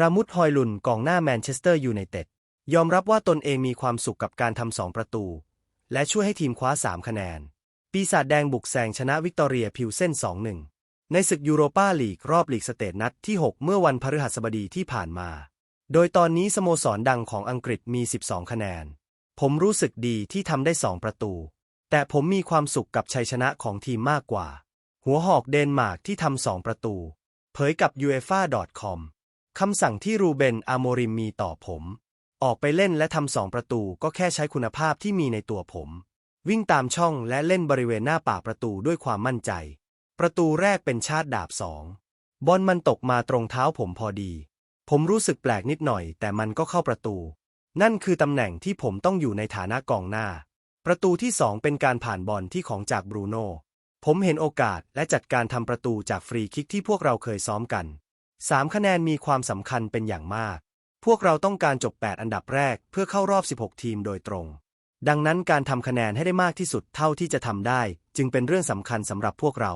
รามุดฮอยลุนกองหน้าแมนเชสเตอร์ยูไนเต็ดยอมรับว่าตนเองมีความสุขกับการทำสองประตู และช่วยให้ทีมคว้า3คะแนน ปีศาจแดงบุกแซงชนะวิกตอเรียพิวเซน2-1 ในศึกยูโรปาลีกรอบลีกสเตทนัดที่ 6 เมื่อวันพฤหัสบดีที่ผ่านมา โดยตอนนี้สโมสรดังของอังกฤษมี 12 คะแนน ผมรู้สึกดีที่ทำได้2ประตู แต่ผมมีความสุขกับชัยชนะของทีมมากกว่า หัวหอกเดนมาร์กที่ทำสองประตู เผยกับ UEFA.com คำสั่งที่รูเบนอาโมริมมีต่อผม ออกไปเล่นและทำสองประตูก็แค่ใช้คุณภาพที่มีในตัวผม วิ่งตามช่องและเล่นบริเวณหน้าปากประตูด้วยความมั่นใจ ประตูแรกเป็นชาติดาบสองบอลมันตกมาตรงเท้าผมพอดี ผมรู้สึกแปลกนิดหน่อย แต่มันก็เข้าประตู นั่นคือตำแหน่งที่ผมต้องอยู่ในฐานะกองหน้า ประตูที่สองเป็นการผ่านบอลที่ของจากบรูโน่ผมเห็นโอกาสและจัดการทำประตูจากฟรีคิกที่พวกเราเคยซ้อมกัน สามคะแนนมีความสำคัญเป็นอย่างมาก พวกเราต้องการจบ 8 อันดับแรกเพื่อเข้ารอบ 16 ทีมโดยตรง ดังนั้นการทำคะแนนให้ได้มากที่สุดเท่าที่จะทำได้ จึงเป็นเรื่องสำคัญสำหรับพวกเรา